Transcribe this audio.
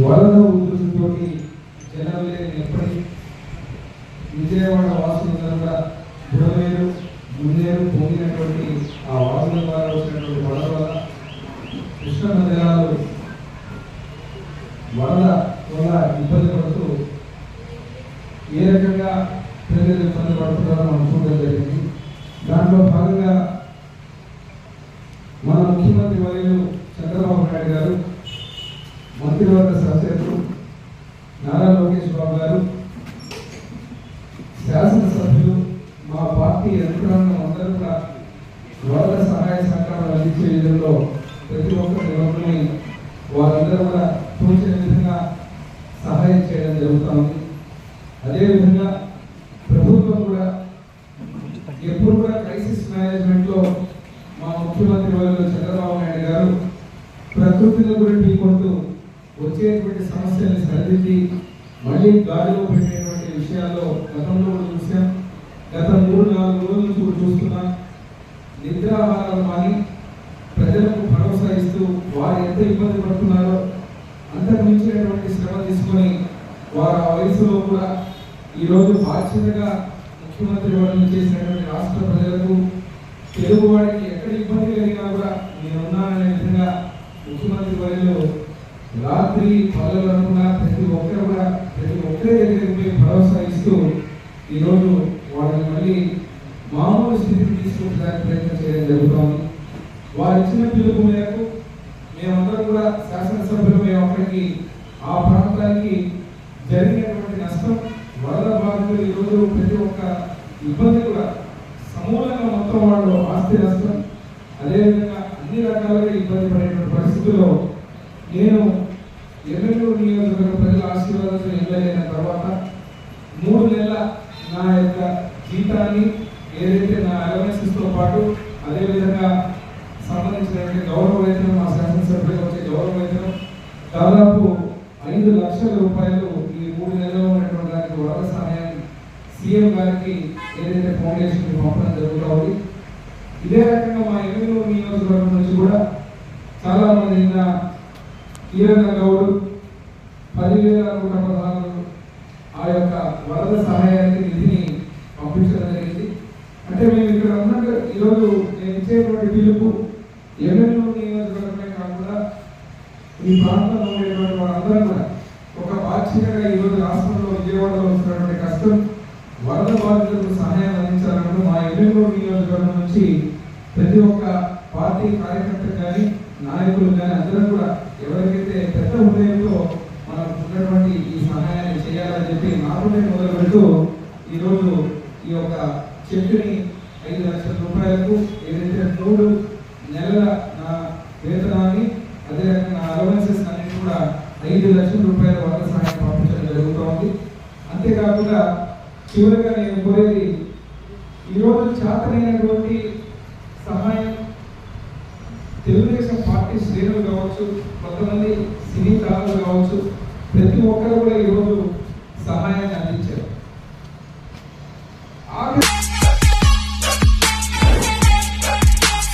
వరద ఉధృతితో జనం లేని ఎప్పటి విజయవాడ వాసులందరూ కూడా బుడమేరు ముందేరు పొంగినటువంటి ఆ వాసుల ద్వారా వచ్చినటువంటి వరద వల్ల కృష్ణ నగరాలు వరద వల్ల ఇబ్బంది పడుతూ ఏ రకంగా ప్రజలు ఇబ్బంది పడుతున్నారో మనం చూడడం జరిగింది. దాంట్లో భాగంగా మన ముఖ్యమంత్రి వర్యులు చంద్రబాబు నాయుడు గారు మంత్రివర్గ సభ్యులు నారా లోకేష్ బాబు గారు శాసనసభ్యులు మా పార్టీ యంత్రాంగం అందరూ కూడా వరద సహాయ సహకారాలు అందించే విధంలో ప్రతి ఒక్కరి నిబంధనని వారందరూ కూడా తోచిన విధంగా సహాయం చేయడం జరుగుతుంది. అదేవిధంగా ప్రభుత్వం కూడా ఎప్పుడు కూడా క్రైసిస్ మేనేజ్మెంట్లో మా ముఖ్యమంత్రి వారు చంద్రబాబు నాయుడు గారు ప్రకృతిని గురించి కొంటూ వచ్చేటువంటి సమస్యల్ని సరిదిద్ది మళ్ళీ గాలిలో పెట్టేటువంటి విషయాల్లో గతంలో చూసాం. గత మూడు నాలుగు రోజుల నుంచి చూస్తున్నాం. నిద్రాహారాలు మాని ప్రజలకు భరోసా ఇస్తూ వారు ఎంత ఇబ్బంది పడుతున్నారో అంతకు మించినటువంటి శ్రమ తీసుకొని వారు ఆ వయసులో కూడా ఈరోజు బాధ్యతగా ముఖ్యమంత్రి వారిని చేసినటువంటి రాష్ట్ర ప్రజలకు తెలుగు వాడికి ఎక్కడ ఇబ్బంది కలిగినా కూడా నేనున్నాననే విధంగా ముఖ్యమంత్రి వారిలో రాత్రి పగలు అనుకున్నా ప్రతి ఒక్కరు కూడా ప్రతి ఒక్కరి దగ్గరికి భరోసా ఇస్తూ ఈరోజు వాళ్ళని మళ్ళీ మామూలు స్థితికి తీసుకుంటానికి ప్రయత్నం చేయడం జరుగుతోంది. వారు ఇచ్చిన పిలుపు మేరకు మేమందరం కూడా శాసనసభ్యులు మేము అక్కడికి ఆ ప్రాంతానికి జరిగినటువంటి నష్టం వరద బాధితులు ఈరోజు ప్రతి ఒక్క ఇబ్బంది కూడా సమూలంగా మొత్తం వాళ్ళు ఆస్తి నష్టం అదేవిధంగా అన్ని రకాలుగా ఇబ్బంది పడేటువంటి పరిస్థితుల్లో నేను ఎమ్మెల్యే నియోజకవర్గం ప్రజల ఆశీర్వాదంతో ఎమ్మెల్యే అయిన తర్వాత మూడు నెలల నా యొక్క జీతాన్ని ఏదైతే నా అలవెన్సెస్తో పాటు అదేవిధంగా సంబంధించినటువంటి గౌరవ వేతనం మా శాసనసభ్యులకు వచ్చే గౌరవ వేతనం దాదాపు ఐదు లక్షల రూపాయలు ఈ మూడు నెలల్లో ఉన్నటువంటి దానికి వరద సహాయాన్ని సీఎం గారికి ఏదైతే ఫౌండేషన్ పంపడం జరుగుతూ ఉంది. ఇదే రకంగా మా ఎమ్మెల్యే నియోజకవర్గం నుంచి కూడా చాలా మంది గౌడ్ పదివేల నూట పదహారు ఆ యొక్క వరద సహాయానికి నిధిని పంపించడం జరిగింది. అంటే మేము ఇక్కడ ఉన్నట్టు ఈరోజు నేను ఇచ్చేటువంటి పిలుపు ఎమ్మెల్యే నియోజకవర్గమే కాకుండా ఈ ప్రాంతంలో ఉండేటువంటి వాళ్ళందరూ కూడా ఒక బాధ్యతగా ఈరోజు రాష్ట్రంలో విజయవాడలో వస్తున్నటువంటి కష్టం వరద బాధితులకు సహాయం అందించాలన్నప్పుడు మా ఎమ్మెల్యే నియోజకవర్గం నుంచి ప్రతి ఒక్క పార్టీ కార్యకర్త కానీ నాయకులు కానీ అందరం కూడా ఎవరికైతే పెద్ద హృదయంతో మనకు ఉన్నటువంటి ఈ సహాయాన్ని చేయాలని చెప్పి నాకునే మొదలు పెడుతూ ఈరోజు ఈ యొక్క చెట్టుని ఐదు లక్షల రూపాయలకు ఏదైతే మూడు నెలల నా వేతనాన్ని అదే రకంగా అలవెన్సెస్ అన్నిటి కూడా ఐదు లక్షల రూపాయల వరకు సహాయం పంపించడం జరుగుతోంది అంతేకాకుండా చివరిగా నేను కోరేది ఈరోజు చేతనైనటువంటి సహాయం తెలుగుదేశం పార్టీ శ్రేణులు కావచ్చు కొంతమంది సినీ తారలు కావచ్చు ప్రతి ఒక్కరు కూడా ఈరోజు సహాయాన్ని అందించారు.